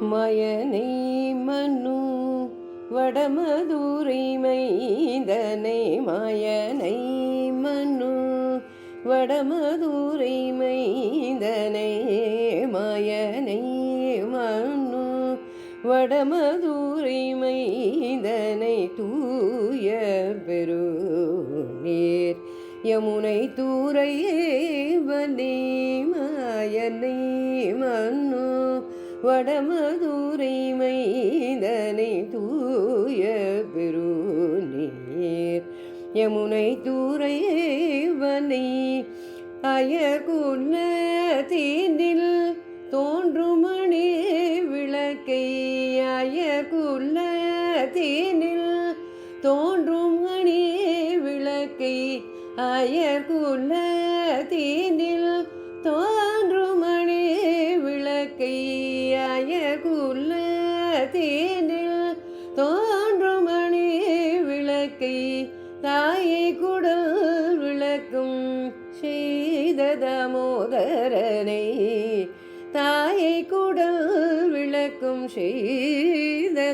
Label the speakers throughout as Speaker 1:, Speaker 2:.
Speaker 1: மயனை மனு வடமதுரை மைந்தனை மயனை மனு வடமதுரை மைந்தனை மயனை மனு வடமதுரை மைந்தனை தூய பெருநீர் யமுனை தூரையே வலி மயனை மனு. வடமதுரை மைந்தனை தூய பெருநீர். யமுனை தூரைவனை வலி அயகுல தீண்டில் தோன்றுமணி விளக்கை. அயகுள்ள தீனில் தோன்றும் மணி விளக்கை. அயகுள்ள தீனில் செய்ததமோதரனை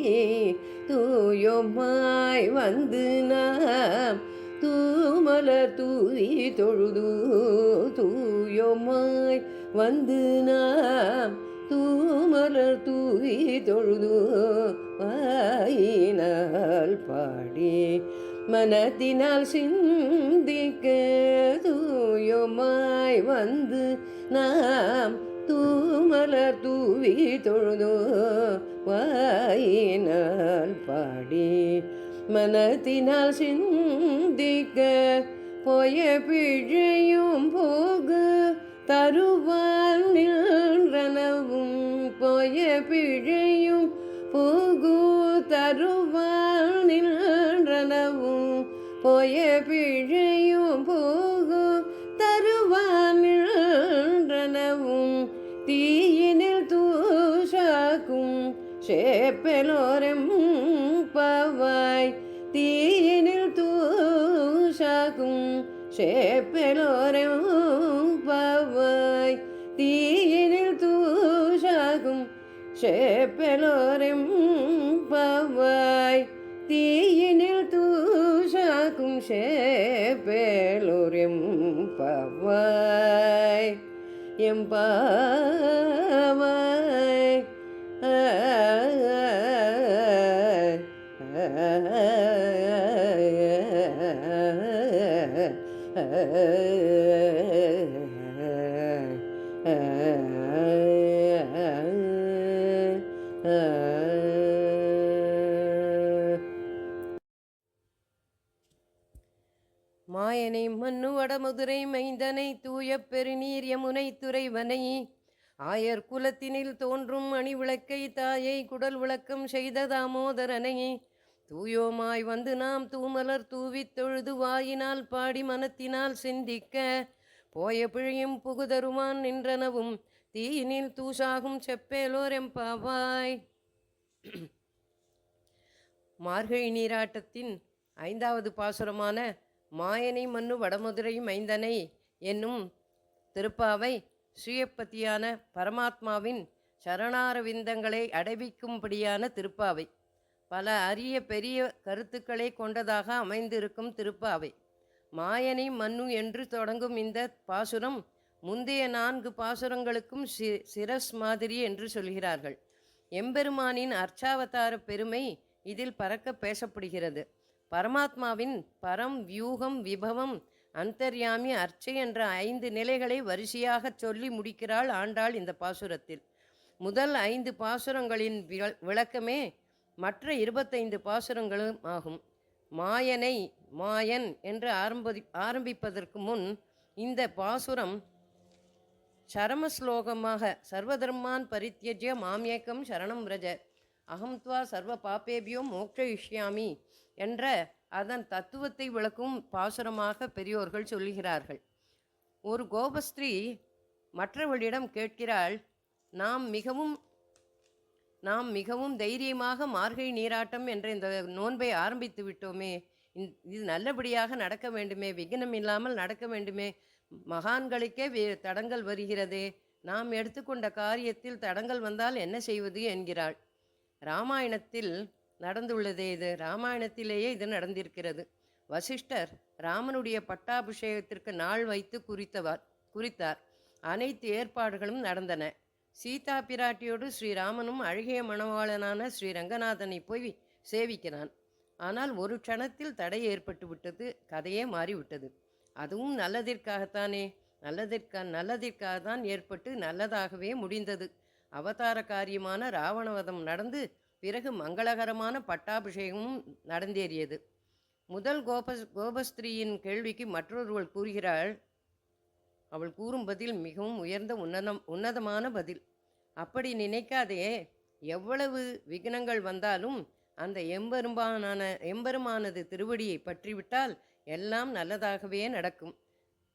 Speaker 1: செய்த தூயோமாய் வந்து நாம் தூமலர் தூவி தொழுது தூயோமாய் வந்து நாம் தூமலர் தூவி தொழுது வாயினால் பாடி மனத்தினால் சிந்திக்க தூயோமாய் வந்து நாம் தூமலர் தூவி தொழுதோ வாயினால் பாடி மனத்தினால் சிந்திக்க போய பிழையும் போக தருவால் நின்றனவும் போய பிழையும் போகு தருவால் நின்றனவும் போய பிழையும் போ ഷേപ്പലോരംപവായ് തീയിനിൽ തൂശാകും ഷേപ്പലോരംപവായ് തീയിനിൽ തൂശാകും ഷേപ്പലോരംപവായ് തീയിനിൽ തൂശാകും ഷേപ്പലോരംപവായ് എംപവായ് மாயனை மண்ணு வடமதுரை மைந்தனை தூய பெருநீர் யமுனை துறைவனை. ஆயர் குலத்தினில் தோன்றும் அணி விளக்கை தாயை குடல் விளக்கம் செய்த தாமோதரனை. தூயோமாய் வந்து நாம் தூமலர் தூவித் தொழுது வாயினால் பாடி மனத்தினால் சிந்திக்க போய பிழையும் புகுதருமான் நின்றனவும் தீயினில் தூசாகும் செப்பேலோரெம்பாவாய் மார்கழி நீராட்டத்தின் ஐந்தாவது பாசுரமான மாயனை மன்னு வடமதுரை மைந்தனை என்னும் திருப்பாவை ஸ்ரீயப்பதியான பரமாத்மாவின் சரணாரவிந்தங்களை அடைவிக்கும்படியான திருப்பாவை. பல அரிய பெரிய கருத்துக்களை கொண்டதாக அமைந்திருக்கும் திருப்பாவை. மாயனை மன்னு என்று தொடங்கும் இந்த பாசுரம் முந்தைய நான்கு பாசுரங்களுக்கும் சி சிரஸ் மாதிரி என்று சொல்கிறார்கள். எம்பெருமானின் அர்ச்சாவதார பெருமை இதில் பறக்க பேசப்படுகிறது. பரமாத்மாவின் பரம் வியூகம் விபவம் அந்தர்யாமி அர்ச்சை என்ற ஐந்து நிலைகளை வரிசையாகச் சொல்லி முடிக்கிறாள் ஆண்டாள் இந்த பாசுரத்தில். முதல் ஐந்து பாசுரங்களின் விள- விளக்கமே மற்ற இருபத்தைந்து பாசுரங்களும் ஆகும். மாயனை மாயன் என்று ஆரம்பி ஆரம்பிப்பதற்கு முன் இந்த பாசுரம் சரம ஸ்லோகமாக சர்வதர்மான் பரித்தியஜ்ய மாமியக்கம் சரணம் விரஜ. அகம் துவா சர்வ பாப்பேபியோ மோக்ஷயிஷ்யாமி என்ற அதன் தத்துவத்தை விளக்கும் பாசுரமாக பெரியோர்கள் சொல்கிறார்கள் ஒரு கோபஸ்திரீ மற்றவர்களிடம் கேட்கிறாள் நாம் மிகவும் நாம் மிகவும் தைரியமாக மார்கழி நீராட்டம் என்ற இந்த நோன்பை ஆரம்பித்து விட்டோமே. இந்- இது நல்லபடியாக நடக்க வேண்டுமே. விகினம் இல்லாமல் நடக்க வேண்டுமே. மகான்களுக்கே தடங்கள் வருகிறதே. நாம் எடுத்துக்கொண்ட காரியத்தில் தடங்கள் வந்தால் என்ன செய்வது என்கிறாள். ராமாயணத்தில் நடந்துள்ளதே இது. ராமாயணத்திலேயே இது நடந்திருக்கிறது. வசிஷ்டர் ராமனுடைய பட்டாபிஷேகத்திற்கு நாள் வைத்து குறித்தவர் குறித்தார். அனைத்து ஏற்பாடுகளும் நடந்தன. சீதா பிராட்டியோடு ஸ்ரீராமனும் அழகிய மணவாளனான ஸ்ரீ ரங்கநாதனை போய் சேவிக்கிறான். ஆனால் ஒரு க்ஷணத்தில் தடை ஏற்பட்டு விட்டது கதையே மாறிவிட்டது. அதுவும் நல்லதிற்காகத்தானே. நல்லதிற்கா நல்லதிற்காக தான் ஏற்பட்டு நல்லதாகவே முடிந்தது. அவதார காரியமான ராவணவதம் நடந்து பிறகு மங்களகரமான பட்டாபிஷேகமும் நடந்தேறியது. முதல் கோப கோபஸ்திரீயின் கேள்விக்கு மற்றொருவள் கூறுகிறாள் அவள் கூறும் பதில் மிகவும் உயர்ந்த உன்னதம் உன்னதமான பதில். அப்படி நினைக்காதே. எவ்வளவு விக்னங்கள் வந்தாலும் அந்த எம்பெருமானான எம்பெருமானது திருவடியை பற்றிவிட்டால் எல்லாம் நல்லதாகவே நடக்கும்.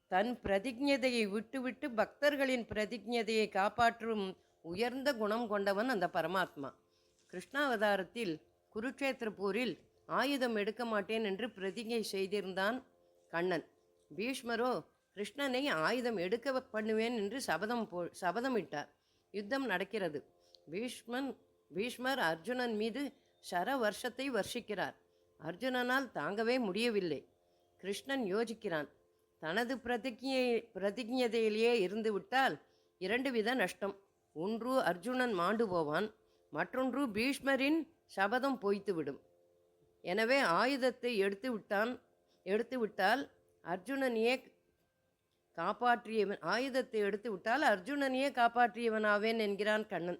Speaker 1: தன் பிரதிஜதையை விட்டுவிட்டு பக்தர்களின் பிரதிஜதையை காப்பாற்றும் உயர்ந்த குணம் கொண்டவன் அந்த பரமாத்மா. கிருஷ்ணாவதாரத்தில் குருக்ஷேத்திர போரில் ஆயுதம் எடுக்க மாட்டேன் என்று பிரதிஜை செய்திருந்தான் கண்ணன். பீஷ்மரோ கிருஷ்ணனை ஆயுதம் எடுக்க பண்ணுவேன் என்று சபதம் போ சபதமிட்டார். யுத்தம் நடக்கிறது. பீஷ்மன் பீஷ்மர் அர்ஜுனன் மீது சர வருஷத்தை வர்ஷிக்கிறார். அர்ஜுனனால் தாங்கவே முடியவில்லை. கிருஷ்ணன் யோசிக்கிறான். தனது பிரதிஜை பிரதிஜதையிலேயே இருந்து விட்டால் இரண்டு வித நஷ்டம். ஒன்று அர்ஜுனன் மாண்டு போவான் மற்றொன்று பீஷ்மரின் சபதம் பொய்த்துவிடும். எனவே ஆயுதத்தை எடுத்து விட்டான் எடுத்து விட்டால் அர்ஜுனனையே காப்பாற்றியவன் ஆயுதத்தை எடுத்து விட்டால் அர்ஜுனனையே காப்பாற்றியவன் ஆவேன் என்கிறான் கண்ணன்.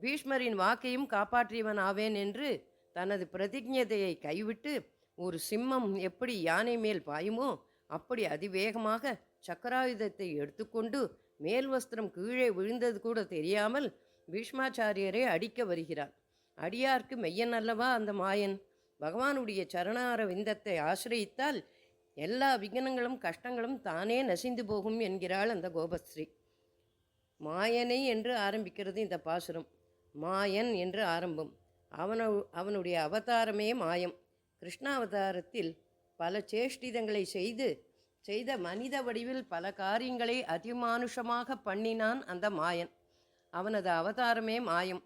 Speaker 1: பீஷ்மரின் வாக்கையும் காப்பாற்றியவன் ஆவேன் என்று தனது பிரதிஜதையை கைவிட்டு ஒரு சிம்மம் எப்படி யானை மேல் பாயுமோ அப்படி அதிவேகமாக சக்கராயுதத்தை எடுத்துக்கொண்டு மேல் வஸ்திரம் கீழே விழுந்தது கூட தெரியாமல் பீஷ்மாச்சாரியரை அடிக்க வருகிறான் அடியார்க்கு மெய்யன் அல்லவா அந்த மாயன்? பகவானுடைய சரணார விந்தத்தை ஆசிரியித்தால் எல்லா விக்னங்களும் கஷ்டங்களும் தானே நசிந்து போகும் என்கிறாள் அந்த கோபஸ்ரீ. மாயனை என்று ஆரம்பிக்கிறது இந்த பாசுரம். மாயன் என்று ஆரம்பம். அவனு அவனுடைய அவதாரமே மாயம். கிருஷ்ணாவதாரத்தில் பல சேஷ்டிதங்களை செய்து செய்த மனித வடிவில் பல காரியங்களை அதிமானுஷமாக பண்ணினான் அந்த மாயன். அவனது அவதாரமே மாயம்.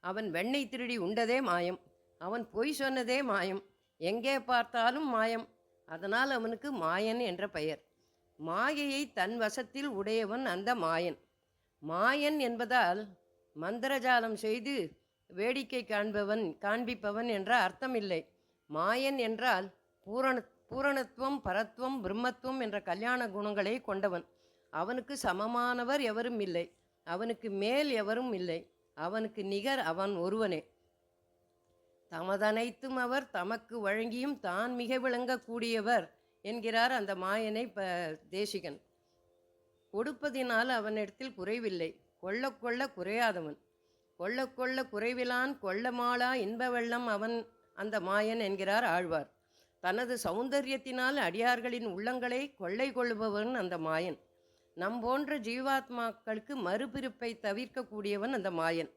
Speaker 1: அவன் வெண்ணெய் திருடி உண்டதே மாயம். அவன் பொய் சொன்னதே மாயம். எங்கே பார்த்தாலும் மாயம். அதனால் அவனுக்கு மாயன் என்ற பெயர். மாயையை தன் வசத்தில் உடையவன் அந்த மாயன். மாயன் என்பதால் மந்திரஜாலம் செய்து வேடிக்கை காண்பவன் காண்பிப்பவன் என்ற அர்த்தமில்லை. மாயன் என்றால் பூரண பூரணத்துவம் பரத்துவம் பிரம்மத்துவம் என்ற கல்யாண குணங்களை கொண்டவன். அவனுக்கு சமமானவர் எவரும் இல்லை. அவனுக்கு மேல் எவரும் இல்லை. அவனுக்கு நிகர் அவன் ஒருவனே. தமதனைத்தும் அவர் தமக்கு வழங்கியும் தான் மிக விளங்கக்கூடியவர் என்கிறார் அந்த மாயனை ப தேசிகன். கொடுப்பதினால் அவனிடத்தில் குறைவில்லை. கொள்ள கொள்ள குறையாதவன். கொள்ள கொள்ள குறைவிலான் கொள்ளமாளா இன்ப வெள்ளம் அவன் அந்த மாயன் என்கிறார் ஆழ்வார். தனது சௌந்தரியத்தினால் அடியார்களின் உள்ளங்களை கொள்ளை கொள்பவன் அந்த மாயன். நம் போன்ற ஜீவாத்மாக்களுக்கு மறுபிரிப்பை தவிர்க்கக்கூடியவன் அந்த மாயன்.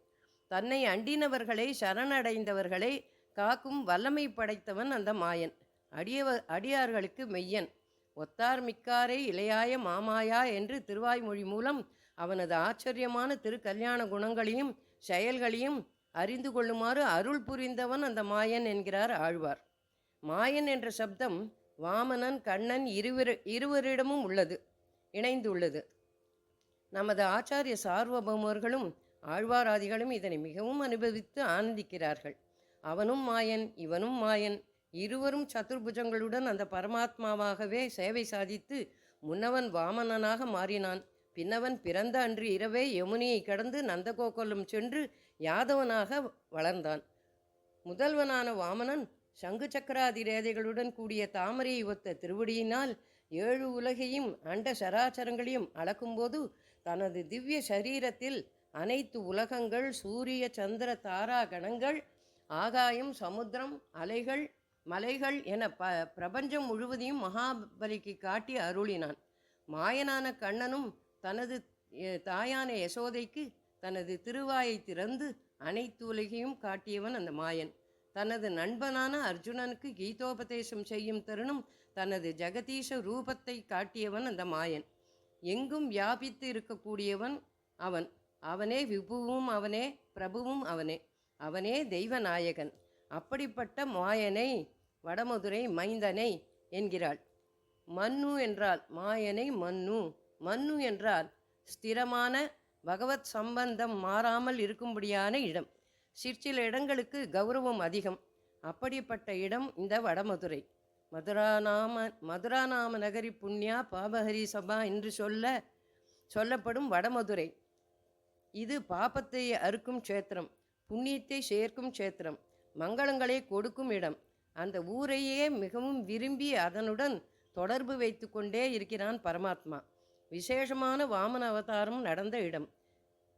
Speaker 1: தன்னை அண்டினவர்களை சரணடைந்தவர்களை காக்கும் வல்லமை படைத்தவன் அந்த மாயன். அடியவ அடியார்களுக்கு மெய்யன். ஒத்தார் மிக்காரே இளையாய மாமாயா என்று திருவாய்மொழி மூலம் அவனது ஆச்சரியமான திருக்கல்யாண குணங்களையும் செயல்களையும் அறிந்து கொள்ளுமாறு அருள் புரிந்தவன் அந்த மாயன் என்கிறார் ஆழ்வார். மாயன் என்ற சப்தம் வாமனன் கண்ணன் இருவர் இருவரிடமும் உள்ளது இணைந்துள்ளது. நமது ஆச்சாரிய சார்வபௌமர்களும் ஆழ்வாராதிகளும் இதனை மிகவும் அனுபவித்து ஆனந்திக்கிறார்கள். அவனும் மாயன் இவனும் மாயன். இருவரும் சதுர்புஜங்களுடன் அந்த பரமாத்மாவாகவே சேவை சாதித்து முன்னவன் வாமனனாக மாறினான். பின்னவன் பிறந்த அன்று இரவே யமுனியை கடந்து நந்தகோகுலம் சென்று யாதவனாக வளர்ந்தான். முதல்வனான வாமனன் சங்கு சக்கராதி ரேதைகளுடன் கூடிய தாமரையை ஒத்த திருவடியினால் ஏழு உலகையும் அண்ட சராச்சரங்களையும் அளக்கும்போது தனது திவ்ய சரீரத்தில் அனைத்து உலகங்கள் சூரிய சந்திர தாரா கணங்கள் ஆகாயம் சமுத்திரம் அலைகள் மலைகள் என ப பிரபஞ்சம் முழுவதையும் மகாபலிக்கு காட்டி அருளினான். மாயனான கண்ணனும் தனது தாயான யசோதைக்கு தனது திருவாயை திறந்து அனைத்து உலகையும் காட்டியவன் அந்த மாயன். தனது நண்பனான அர்ஜுனனுக்கு கீதோபதேசம் செய்யும் தருணம் தனது ஜெகதீஷ ரூபத்தை காட்டியவன் அந்த மாயன். எங்கும் வியாபித்து இருக்கக்கூடியவன் அவன். அவனே விபுவும் அவனே பிரபுவும் அவனே. அவனே தெய்வநாயகன். அப்படிப்பட்ட மாயனை வடமதுரை மைந்தனை என்கிறாள். மன்னு என்றால் மாயனை மன்னு. மன்னு என்றால் ஸ்திரமான பகவத் சம்பந்தம் மாறாமல் இருக்கும்படியான இடம். சிற்சில இடங்களுக்கு கௌரவம் அதிகம். அப்படிப்பட்ட இடம் இந்த வடமதுரை. மதுராநாம மதுராநாம நகரி புண்ணியா பாபஹரி சபா என்று சொல்ல சொல்லப்படும் வடமதுரை. இது பாபத்தை அறுக்கும் க்ஷேத்திரம் புண்ணியத்தை சேர்க்கும் க்ஷேத்திரம் மங்களங்களை கொடுக்கும் இடம். அந்த ஊரையே மிகவும் விரும்பி அதனுடன் தொடர்பு வைத்து கொண்டே இருக்கிறான் பரமாத்மா. விசேஷமான வாமன அவதாரம் நடந்த இடம்.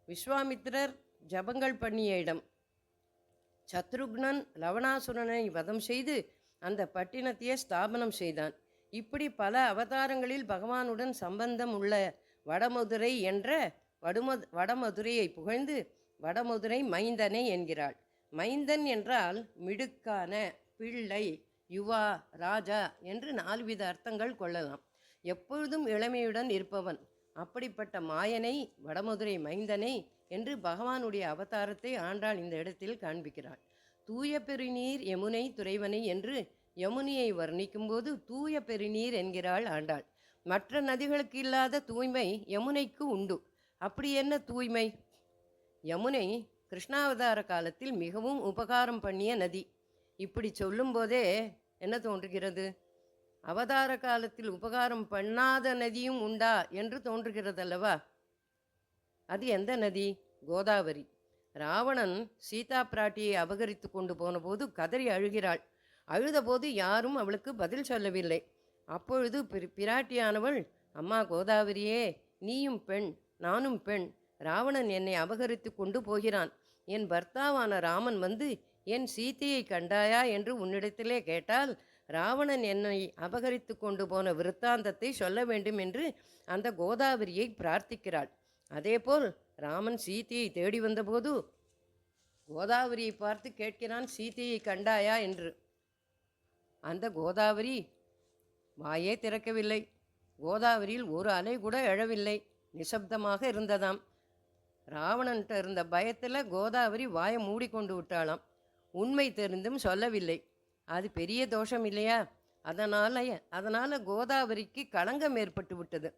Speaker 1: விஸ்வாமித்திரர் ஜபங்கள் பண்ணிய இடம். சத்ருக்னன் லவணாசுரனை வதம் செய்து அந்த பட்டினத்தையே ஸ்தாபனம் செய்தான். இப்படி பல அவதாரங்களில் பகவானுடன் சம்பந்தம் உள்ள வடமதுரை என்ற வடுமது வடமதுரையை புகழ்ந்து வடமதுரை மைந்தனை என்கிறாள். மைந்தன் என்றால் மிடுக்கான பிள்ளை யுவா ராஜா என்று நால்வித அர்த்தங்கள் கொள்ளலாம். எப்பொழுதும் இளமையுடன் இருப்பவன். அப்படிப்பட்ட மாயனை வடமதுரை மைந்தனை என்று பகவானுடைய அவதாரத்தை ஆண்டாள் இந்த இடத்தில் காண்பிக்கிறாள். தூய பெருநீர் யமுனை துறைவனை என்று யமுனியை வர்ணிக்கும்போது தூய பெருநீர் என்கிறாள் ஆண்டாள். மற்ற நதிகளுக்கு இல்லாத தூய்மை யமுனைக்கு உண்டு. அப்படி என்ன தூய்மை? யமுனை கிருஷ்ணாவதார காலத்தில் மிகவும் உபகாரம் பண்ணிய நதி. இப்படி சொல்லும்போதே என்ன தோன்றுகிறது? அவதார காலத்தில் உபகாரம் பண்ணாத நதியும் உண்டா என்று தோன்றுகிறதல்லவா? அது எந்த நதி? கோதாவரி. ராவணன் சீதா பிராட்டியை அபகரித்து கொண்டு போனபோது கதறி அழுகிறாள். அழுதபோது யாரும் அவளுக்கு பதில் சொல்லவில்லை. அப்பொழுது பிராட்டியானவள் அம்மா கோதாவரியே நீயும் பெண் நானும் பெண். ராவணன் என்னை அபகரித்து கொண்டு போகிறான். என் பர்த்தாவான ராமன் வந்து என் சீதையை கண்டாயா? என்று உன்னிடத்திலே கேட்டால் ராவணன் என்னை அபகரித்து கொண்டு போன விருத்தாந்தத்தை சொல்ல வேண்டும் என்று அந்த கோதாவரியை பிரார்த்திக்கிறாள். அதேபோல் ராமன் சீத்தையை தேடி வந்தபோது கோதாவரியை பார்த்து கேட்கிறான் சீதையை கண்டாயா? என்று. அந்த கோதாவரி வாயே திறக்கவில்லை. கோதாவரியில் ஒரு அலை கூட எழவில்லை. நிசப்தமாக இருந்ததாம். ராவணன்ட்ட இருந்த பயத்தில் கோதாவரி வாயை மூடிக்கொண்டு விட்டாளாம். உண்மை தெரிந்தும் சொல்லவில்லை. அது பெரிய தோஷம் இல்லையா? அதனால் அதனால் கோதாவரிக்கு களங்கம் ஏற்பட்டு விட்டது.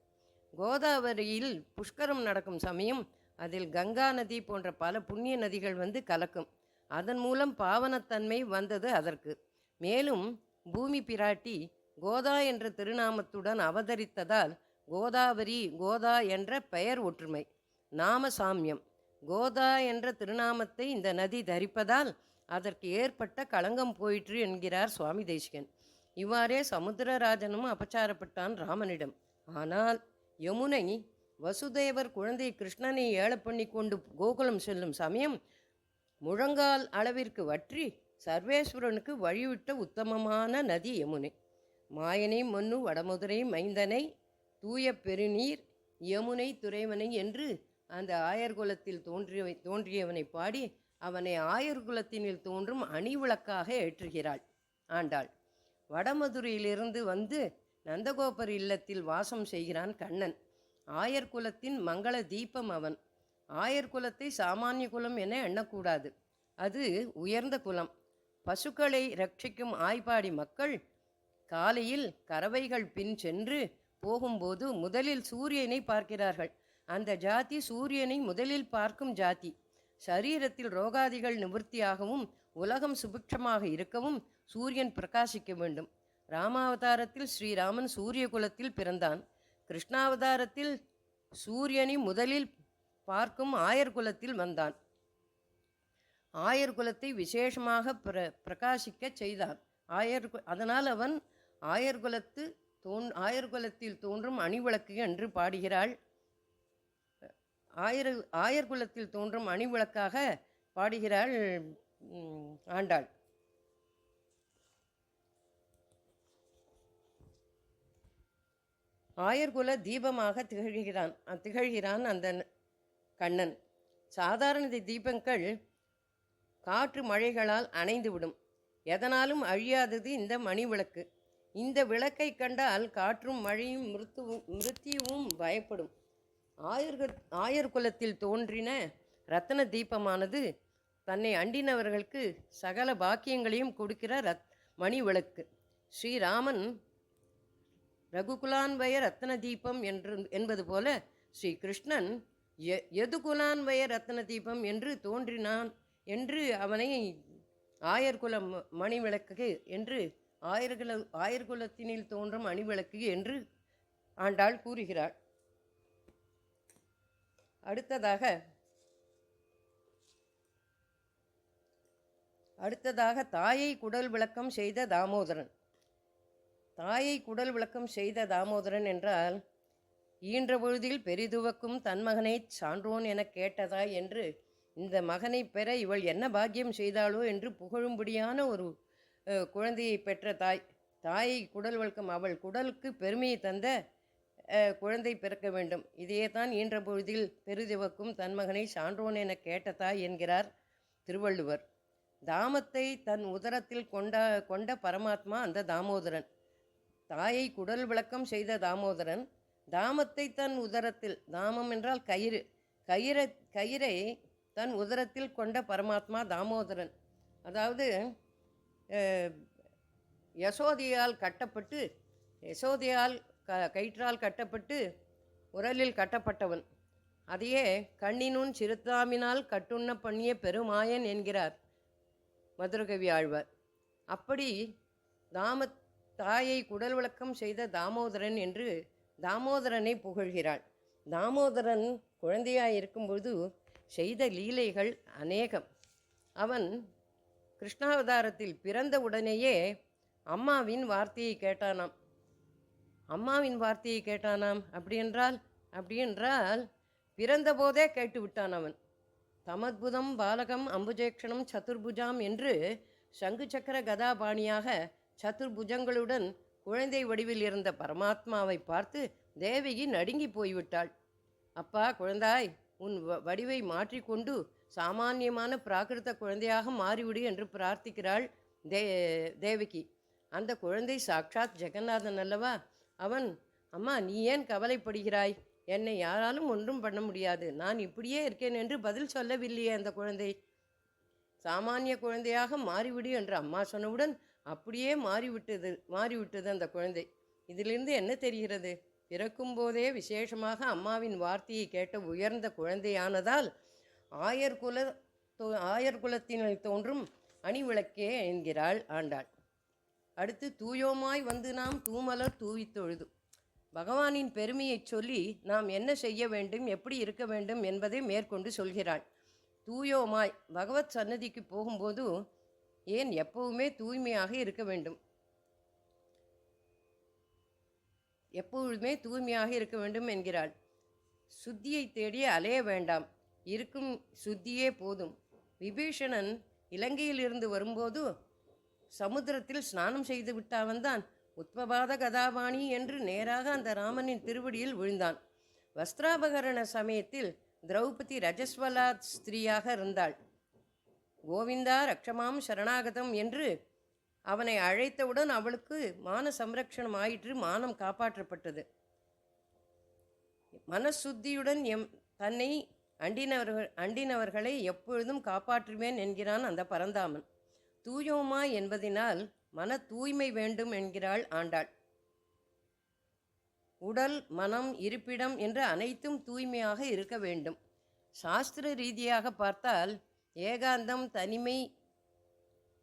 Speaker 1: கோதாவரியில் புஷ்கரம் நடக்கும் சமயம் அதில் கங்கா நதி போன்ற பல புண்ணிய நதிகள் வந்து கலக்கும். அதன் மூலம் பாவனத்தன்மை வந்தது அதற்கு. மேலும் பூமி பிராட்டி கோதா என்ற திருநாமத்துடன் அவதரித்ததால் கோதாவரி கோதா என்ற பெயர் ஒற்றுமை நாம சாமியம் கோதா என்ற திருநாமத்தை இந்த நதி தரிப்பதால் அதற்கு ஏற்பட்ட களங்கம் போயிற்று என்கிறார் சுவாமி தேசிகன். இவ்வாறே சமுத்திரராஜனும் அபச்சாரப்பட்டான் ராமனிடம். ஆனால் யமுனை வசுதேவர் குழந்தை கிருஷ்ணனை ஏழ பண்ணி கொண்டு கோகுலம் செல்லும் சமயம் முழங்கால் அளவிற்கு வற்றி சர்வேஸ்வரனுக்கு வழிவிட்ட உத்தமமான நதி யமுனை. மாயனை மன்னு வடமதுரை மைந்தனை தூய பெருநீர் யமுனை துறைவனை என்று அந்த ஆயர்குலத்தில் தோன்றிய தோன்றியவனை பாடி அவனை ஆயர்குலத்தினில் தோன்றும் அணிவிளக்காக ஏற்றுகிறாள். ஆண்டாள் வடமதுரையிலிருந்து வந்து நந்தகோபர் இல்லத்தில் வாசம் செய்கிறான் கண்ணன். ஆயர் குலத்தின் மங்கள தீபம் அவன். ஆயர் குலத்தை சாமானிய குலம் என எண்ணக்கூடாது. அது உயர்ந்த குலம். பசுக்களை ரட்சிக்கும் ஆய்ப்பாடி மக்கள் காலையில் கறவைகள் பின் சென்று போகும்போது முதலில் சூரியனை பார்க்கிறார்கள். அந்த ஜாதி சூரியனை முதலில் பார்க்கும் ஜாதி. சரீரத்தில் ரோகாதிகள் நிவர்த்தியாகவும் உலகம் சுபிக்ஷமாக இருக்கவும் சூரியன் பிரகாசிக்க வேண்டும். ராமாவதாரத்தில் ஸ்ரீராமன் சூரிய குலத்தில் பிறந்தான். கிருஷ்ணாவதாரத்தில் சூரியனை முதலில் பார்க்கும் ஆயர் குலத்தில் வந்தான். ஆயர் குலத்தை விசேஷமாக பிர பிரகாசிக்கச் செய்தான். ஆயர் கு- அதனால் அவன் ஆயர் குலத்து தோன் ஆயர்குலத்தில் தோன்றும் அணிவிளக்கு என்று பாடுகிறாள். ஆயர் ஆயர்குலத்தில் தோன்றும் அணிவிளக்காக பாடுகிறாள் ஆண்டாள். ஆயர்குல தீபமாக திகழ்கிறான் திகழ்கிறான் அந்த கண்ணன். சாதாரண தீபங்கள் காற்று மழைகளால் அணைந்துவிடும். எதனாலும் அழியாதது இந்த மணி விளக்கு இந்த விளக்கை கண்டால் காற்றும் மழையும் மிருத்துவும் மிருத்தியும் பயப்படும். ஆயர்க ஆயர் குலத்தில் தோன்றின ரத்தன தீபமானது தன்னை அண்டினவர்களுக்கு சகல பாக்கியங்களையும் கொடுக்கிற ரத் மணி விளக்கு. ஸ்ரீராமன் ரகுகுலான்வய ரத்ன தீபம் என்று என்பது போல ஸ்ரீ கிருஷ்ணன் எ எதுகுலான்வய ரத்ன தீபம் என்று தோன்றினான் என்று அவனை ஆயர்குலம் மணி விளக்கு என்று ஆயர்குல ஆயர்குலத்தினில் தோன்றும் அணிவிளக்கு என்று ஆண்டாள் கூறுகிறாள். அடுத்ததாக அடுத்ததாக தாயை குடல் விளக்கம் செய்த தாமோதரன். தாயை குடல் விளக்கம் செய்த தாமோதரன் என்றால் ஈன்ற பொழுதில் பெரிதுவக்கும் தன் மகனை சான்றோன் எனக் கேட்டதாய் என்று இந்த மகனை பெற இவள் என்ன பாக்கியம் செய்தாளோ என்று புகழும்படியான ஒரு குழந்தையை பெற்ற தாய். தாயை குடல் வழக்கம் அவள் குடலுக்கு பெருமையை தந்த குழந்தை பிறக்க வேண்டும். இதையே தான் ஈன்ற பொழுதில் பெருதிவக்கும் தன் மகனை சான்றோன் என கேட்ட தாய் என்கிறார் திருவள்ளுவர். தாமத்தை தன் உதரத்தில் கொண்ட கொண்ட பரமாத்மா அந்த தாமோதரன். தாயை குடல் விளக்கம் செய்த தாமோதரன் தாமத்தை தன் உதரத்தில் தாமம் என்றால் கயிறு. கயிறை கயிறை தன் உதரத்தில் கொண்ட பரமாத்மா தாமோதரன். அதாவது யசோதையால் கட்டப்பட்டு யசோதையால் க கயிற்றால் கட்டப்பட்டு உரலில் கட்டப்பட்டவன். அதையே கண்ணினுன் சிறுத்தாமினால் கட்டுண்ண பண்ணிய பெருமாயன் என்கிறார். மதுரகவி ஆழ்வார். அப்படி தாம தாயை குடல் விளக்கம் செய்த தாமோதரன் என்று தாமோதரனை புகழ்கிறாள். தாமோதரன் குழந்தையாய் இருக்கும்போது செய்த லீலைகள் அநேகம். அவன் கிருஷ்ணாவதாரத்தில் பிறந்த உடனேயே அம்மாவின் வார்த்தையை கேட்டானாம். அம்மாவின் வார்த்தையை கேட்டானாம். அப்படி என்றால் அப்படி என்றால் பிறந்தபோதே கேட்டு விட்டான் அவன். தமத்புதம் பாலகம் அம்புஜேக்ஷணம் சதுர்புஜாம் என்று சங்கு சக்கர கதாபாணியாக சதுர்புஜங்களுடன் குழந்தை வடிவில் இருந்த பரமாத்மாவை பார்த்து தேவகி நடுங்கி போய்விட்டாள். அப்பா குழந்தாய் உன் வ- வடிவை மாற்றிக்கொண்டு சாமானியமான பிராகிருத குழந்தையாக மாறிவிடு என்று பிரார்த்திக்கிறாள் தே தேவகி. அந்த குழந்தை சாக்ஷாத் ஜெகநாதன் அல்லவா? அவன் அம்மா நீ ஏன் கவலைப்படுகிறாய்? என்னை யாராலும் ஒன்றும் பண்ண முடியாது. நான் இப்படியே இருக்கேன் என்று பதில் சொல்லவில்லையே அந்த குழந்தை. சாமானிய குழந்தையாக மாறிவிடு என்று அம்மா சொன்னவுடன் அப்படியே மாறிவிட்டது மாறிவிட்டது அந்த குழந்தை. இதிலிருந்து என்ன தெரிகிறது? பிறக்கும்போதே விசேஷமாக அம்மாவின் வார்த்தையை கேட்ட உயர்ந்த குழந்தையானதால் ஆயர் குல தோ- ஆயர்குலத்தினில் தோன்றும் அணிவிளக்கே என்கிறாள் ஆண்டாள். அடுத்து தூயோமாய் வந்து நாம் தூமலர் தூவி தொழுது பகவானின் பெருமையைச் சொல்லி நாம் என்ன செய்ய வேண்டும் எப்படி இருக்க வேண்டும் என்பதை மேற்கொண்டு சொல்கிறாள். தூயோமாய் பகவத் சன்னதிக்கு போகும்போது ஏன் எப்பவுமே தூய்மையாக இருக்க வேண்டும்? எப்பொழுதுமே தூய்மையாக இருக்க வேண்டும் என்கிறாள். சுத்தியை தேடி அலைய வேண்டாம். இருக்கும் சுத்தியே போதும். விபீஷணன் இலங்கையிலிருந்து வரும்போது சமுத்திரத்தில் ஸ்நானம் செய்து விட்டாவன்தான். உத்பபாத கதாபாணி என்று நேராக அந்த ராமனின் திருவடியில் விழுந்தான். வஸ்திராபகரண சமயத்தில் திரௌபதி ரஜஸ்வலா ஸ்திரீயாக இருந்தாள். கோவிந்தா ரக்ஷமாம் சரணாகதம் என்று அவனை அழைத்தவுடன் அவளுக்கு மான சம்ரக்ஷணம் ஆயிற்று மானம் காப்பாற்றப்பட்டது. மனசுத்தியுடன் எம் தன்னை அண்டினவர்கள் அண்டினவர்களை எப்பொழுதும் காப்பாற்றுவேன் என்கிறான் அந்த பரந்தாமன். தூயோமா என்பதினால் மன தூய்மை வேண்டும் என்கிறாள் ஆண்டாள். உடல் மனம் இருப்பிடம் என்று அனைத்தும் தூய்மையாக இருக்க வேண்டும். சாஸ்திர ரீதியாக பார்த்தால் ஏகாந்தம் தனிமை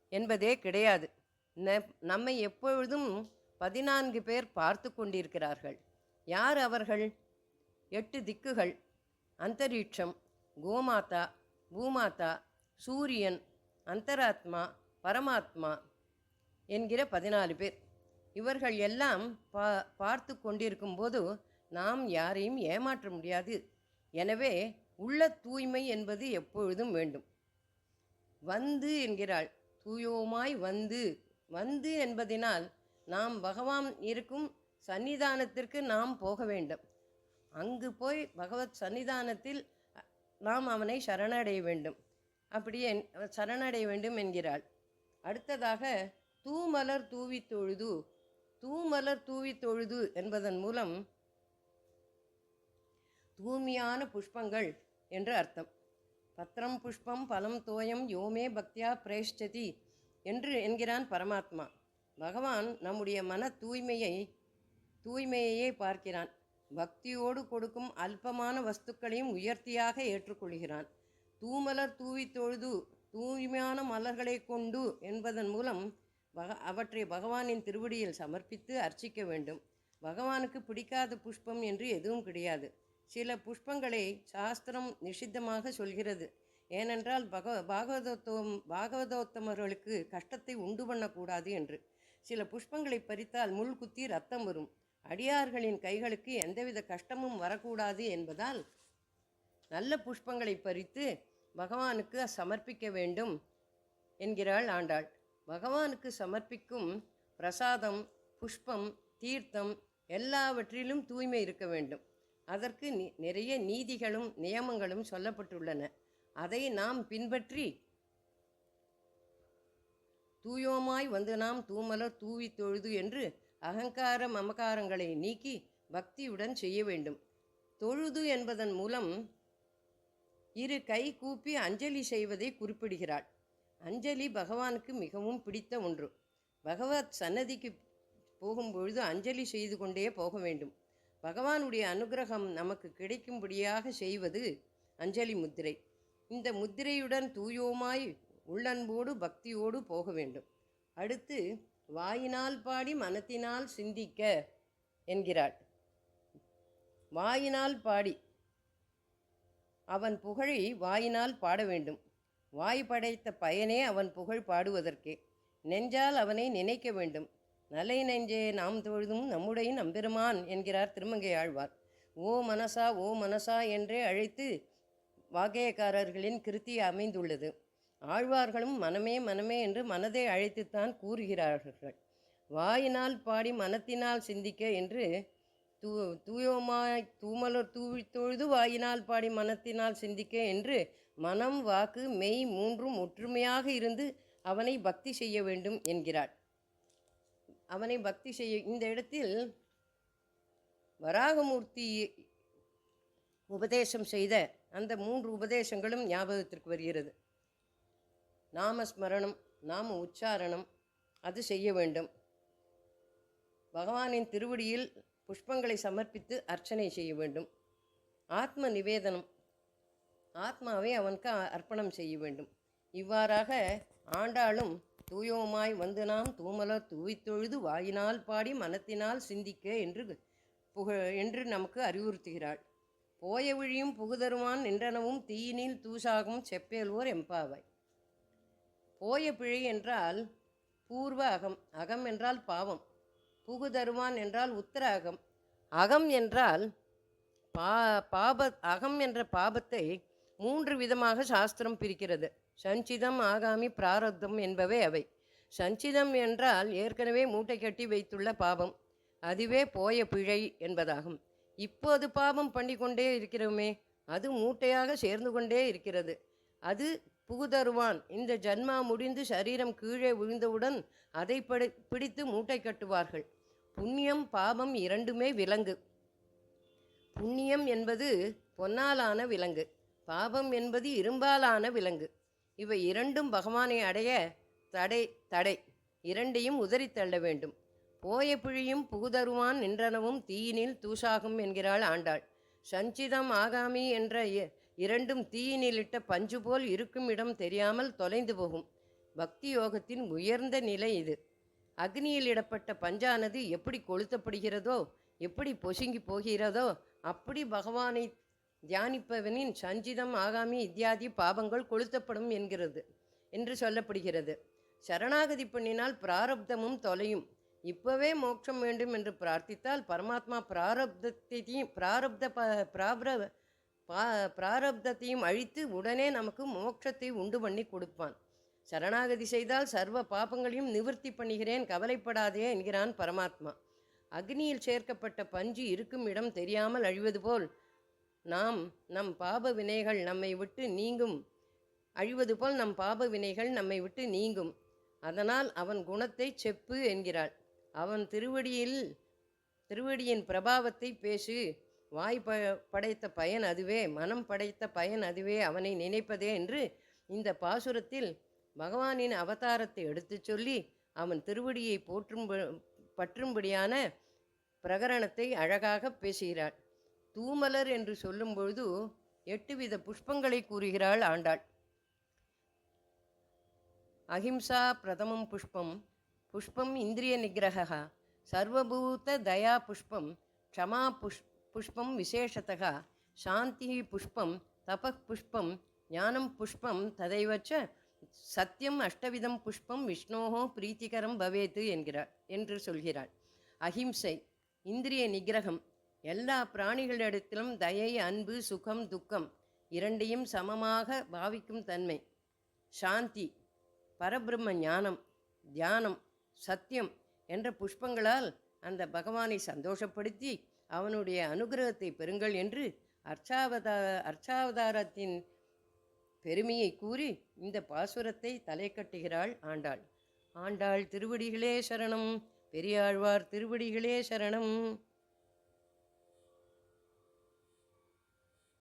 Speaker 1: என்பதே கிடையாது. ந- நம்மை எப்பொழுதும் பதினான்கு பேர் பார்த்து கொண்டிருக்கிறார்கள். யார் அவர்கள்? எட்டு திக்குகள். அந்தரீட்சம் கோமாதா பூமாதா சூரியன் அந்தராத்மா பரமாத்மா என்கிற பதினாலு பேர். இவர்கள் எல்லாம் பா பார்த்து கொண்டிருக்கும்போது நாம் யாரையும் ஏமாற்ற முடியாது. எனவே உள்ள தூய்மை என்பது எப்பொழுதும் வேண்டும். வந்து என்கிறாள். தூயோமாய் வந்து. வந்து என்பதினால் நாம் பகவான் இருக்கும் சன்னிதானத்திற்கு நாம் போக வேண்டும். அங்கு போய் பகவத் சன்னிதானத்தில் நாம் அவனை சரணடைய வேண்டும். அப்படியே சரணடைய வேண்டும் என்கிறாள். அடுத்ததாக தூமலர் தூவி தொழுது தூமலர் தூவி தொழுது என்பதன் மூலம் தூய்மையான புஷ்பங்கள் என்று அர்த்தம். பத்திரம் புஷ்பம் பலம் தோயம் யோமே பக்தியா பிரேஷ்டதி என்று என்கிறான் பரமாத்மா. பகவான் நம்முடைய மன தூய்மையை தூய்மையையே பார்க்கிறான். பக்தியோடு கொடுக்கும் அல்பமான வஸ்துக்களையும் உயர்த்தியாக ஏற்றுக்கொள்கிறான். தூமலர் தூவி தொழுது தூய்மையான மலர்களை கொண்டு என்பதன் மூலம் பக அவற்றை பகவானின் திருவடியில் சமர்ப்பித்து அர்ச்சிக்க வேண்டும். பகவானுக்கு பிடிக்காத புஷ்பம் என்று எதுவும் கிடையாது. சில புஷ்பங்களை சாஸ்திரம் நிஷித்தமாக சொல்கிறது. ஏனென்றால் பக பாகவதோத்தம் பாகவதோத்தமர்களுக்கு கஷ்டத்தை உண்டு பண்ணக்கூடாது என்று. சில புஷ்பங்களை பறித்தால் முள் குத்தி ரத்தம் வரும். அடியார்களின் கைகளுக்கு எந்தவித கஷ்டமும் வரக்கூடாது என்பதால் நல்ல புஷ்பங்களை பறித்து பகவானுக்கு சமர்ப்பிக்க வேண்டும் என்கிறாள் ஆண்டாள். பகவானுக்கு சமர்ப்பிக்கும் பிரசாதம் புஷ்பம் தீர்த்தம் எல்லாவற்றிலும் தூய்மை இருக்க வேண்டும். அதற்கு நி- நிறைய நீதிகளும் நியமங்களும் சொல்லப்பட்டுள்ளன. அதை நாம் பின்பற்றி தூயோமாய் வந்து நாம் தூமலர் தூவி தொழுது என்று அகங்கார மமகாரங்களை நீக்கி பக்தியுடன் செய்ய வேண்டும். தொழுது என்பதன் மூலம் இரு கை கூப்பி அஞ்சலி செய்வதை குறிப்பிடுகிறாள். அஞ்சலி பகவானுக்கு மிகவும் பிடித்த ஒன்று. பகவத் சன்னதிக்கு போகும்பொழுது அஞ்சலி செய்து கொண்டே போக வேண்டும். பகவானுடைய அனுகிரகம் நமக்கு கிடைக்கும்படியாக செய்வது அஞ்சலி முத்திரை. இந்த முத்திரையுடன் தூயோமாய் உள்ளன்போடு பக்தியோடு போக வேண்டும். அடுத்து வாயினால் பாடி மனத்தினால் சிந்திக்க என்கிறாள். வாயினால் பாடி. அவன் புகழை வாயினால் பாட வேண்டும். வாய் படைத்த பயனே அவன் புகழ் பாடுவதற்கே. நெஞ்சால் அவனை நினைக்க வேண்டும். நலை நெஞ்சே நாம் தொழுதும் நம்முடைய நம்பெருமான் என்கிறார் திருமங்கை ஆழ்வார் ஓ மனசா ஓ மனசா என்றே அழைத்து வாகையக்காரர்களின் கிருத்தி அமைந்துள்ளது. ஆழ்வார்களும் மனமே மனமே என்று மனதை அழைத்துத்தான் கூறுகிறார்கள். வாயினால் பாடி மனத்தினால் சிந்திக்க என்று தூ தூயோமாய் தூமலர் தூவி தொழுது வாயினால் பாடி மனத்தினால் சிந்திக்க என்று மனம் வாக்கு மெய் மூன்றும் ஒற்றுமையாக இருந்து அவனை பக்தி செய்ய வேண்டும் என்கிறாள். அவனை பக்தி செய்ய இந்த இடத்தில் வராகமூர்த்தி உபதேசம் செய்த அந்த மூன்று உபதேசங்களும் ஞாபகத்திற்கு வருகிறது. நாமஸ்மரணம் நாம உச்சாரணம் அது செய்ய வேண்டும். பகவானின் திருவடியில் புஷ்பங்களை சமர்ப்பித்து அர்ச்சனை செய்ய வேண்டும். ஆத்ம நிவேதனம் ஆத்மாவை அவனுக்கு அ- அர்ப்பணம் செய்ய வேண்டும். இவ்வாறாக ஆண்டாளும் தூயோமாய் வந்து நாம் தூமலர் தூவித்தொழுது வாயினால் பாடி மனத்தினால் சிந்திக்க என்று புக என்று நமக்கு அறிவுறுத்துகிறாள். போய விழியும் புகுதருவான் நின்றனவும் தீயினில் தூசாகும் செப்பேல்வோர் எம்பாவாய். போய பிழை என்றால் பூர்வ அகம் அகம் என்றால் பாவம் புகுதருவான் என்றால் உத்தர அகம் அகம் என்றால் பா பாப அகம் என்ற பாபத்தை மூன்று விதமாக சாஸ்திரம் பிரிக்கிறது. சஞ்சிதம் ஆகாமி பிராரத்தம் என்பவை அவை. சஞ்சிதம் என்றால் ஏற்கனவே மூட்டை கட்டி வைத்துள்ள பாபம். அதுவே போய பிழை என்பதாகும். இப்போது பாவம் பண்ணிக்கொண்டே இருக்கிறோமே அது மூட்டையாக சேர்ந்து கொண்டே இருக்கிறது. அது புகுதருவான். இந்த ஜன்மா முடிந்து சரீரம் கீழே விழுந்தவுடன் அதை படி பிடித்து மூட்டை கட்டுவார்கள். புண்ணியம் பாபம் இரண்டுமே விலங்கு. புண்ணியம் என்பது பொன்னாலான விலங்கு. பாபம் என்பது இரும்பாலான விலங்கு. இவை இரண்டும் பகவானை அடைய தடை தடை. இரண்டையும் உதறித்தள்ள வேண்டும். போய பிழியும் புகுதருவான் நின்றனவும் தீயினில் தூசாகும் என்கிறாள் ஆண்டாள். சஞ்சிதம் ஆகாமி என்ற இரண்டும் தீயினிலிட்ட பஞ்சு போல் இருக்கும் இடம் தெரியாமல் தொலைந்து போகும். பக்தி யோகத்தின் உயர்ந்த நிலை இது. அக்னியில் இடப்பட்ட பஞ்சானது எப்படி கொளுத்தப்படுகிறதோ எப்படி பொசுங்கி போகிறதோ அப்படி பகவானை தியானிப்பவனின் சஞ்சிதம் ஆகாமி இத்தியாதி பாபங்கள் கொளுத்தப்படும் என்கிறது என்று சொல்லப்படுகிறது. சரணாகதி பண்ணினால் பிராரப்தமும் தொலையும். இப்பவே மோட்சம் வேண்டும் என்று பிரார்த்தித்தால் பரமாத்மா பிராரப்தத்தையும் பிராரப்த ப பிராப்ர பா பிராரப்தத்தையும் அழித்து உடனே நமக்கு மோட்சத்தை உண்டு பண்ணி கொடுப்பான். சரணாகதி செய்தால் சர்வ பாபங்களையும் நிவர்த்தி பண்ணுகிறேன் கவலைப்படாதே என்கிறான் பரமாத்மா. அக்னியில் சேர்க்கப்பட்ட பஞ்சு இருக்கும் இடம் தெரியாமல் அழிவது போல் நாம் நம் பாப வினைகள் நம்மை விட்டு நீங்கும். அழிவது போல் நம் பாப வினைகள் நம்மை விட்டு நீங்கும். அதனால் அவன் குணத்தை செப்பு என்கிறாள். அவன் திருவடியில் திருவடியின் பிரபாவத்தை பேசு. வாய் ப படைத்த பயன் அதுவே மனம் படைத்த பயன் அதுவே அவனை நினைப்பதே என்று இந்த பாசுரத்தில் பகவானின் அவதாரத்தை எடுத்துச் சொல்லி அவன் திருவடியை போற்றும் பற்றும்படியான பிரகரணத்தை அழகாக பேசுகிறாள். தூமலர் என்று சொல்லும்பொழுது எட்டு வித புஷ்பங்களை கூறுகிறாள் ஆண்டாள். அஹிம்சா பிரதமம் புஷ்பம் புஷ்பம் இந்திரிய நிகிரகா சர்வபூத தயா புஷ்பம் க்ஷமா புஷ் புஷ்பம் விசேஷத்தக சாந்தி புஷ்பம் தப புஷ்பம் ஞானம் புஷ்பம் ததைவச்ச சத்தியம் அஷ்டவிதம் புஷ்பம் விஷ்ணோகோ பிரீத்திகரம் பவேத்து என்கிறார் என்று சொல்கிறாள். அஹிம்சை இந்திரிய நிகிரகம் எல்லா பிராணிகளிடத்திலும் தயை அன்பு சுகம் துக்கம் இரண்டையும் சமமாக பாவிக்கும் தன்மை. சாந்தி பரபிரம்ம ஞானம் தியானம் சத்தியம் என்ற புஷ்பங்களால் அந்த பகவானை சந்தோஷப்படுத்தி அவனுடைய அனுகிரகத்தை பெறுங்கள் என்று அர்ச்சாவதா அர்ச்சாவதாரத்தின் பெருமையை கூறி இந்த பாசுரத்தை தலை கட்டுகிறாள் ஆண்டாள். ஆண்டாள் திருவடிகளே சரணம் பெரியாழ்வார் திருவடிகளே சரணம்.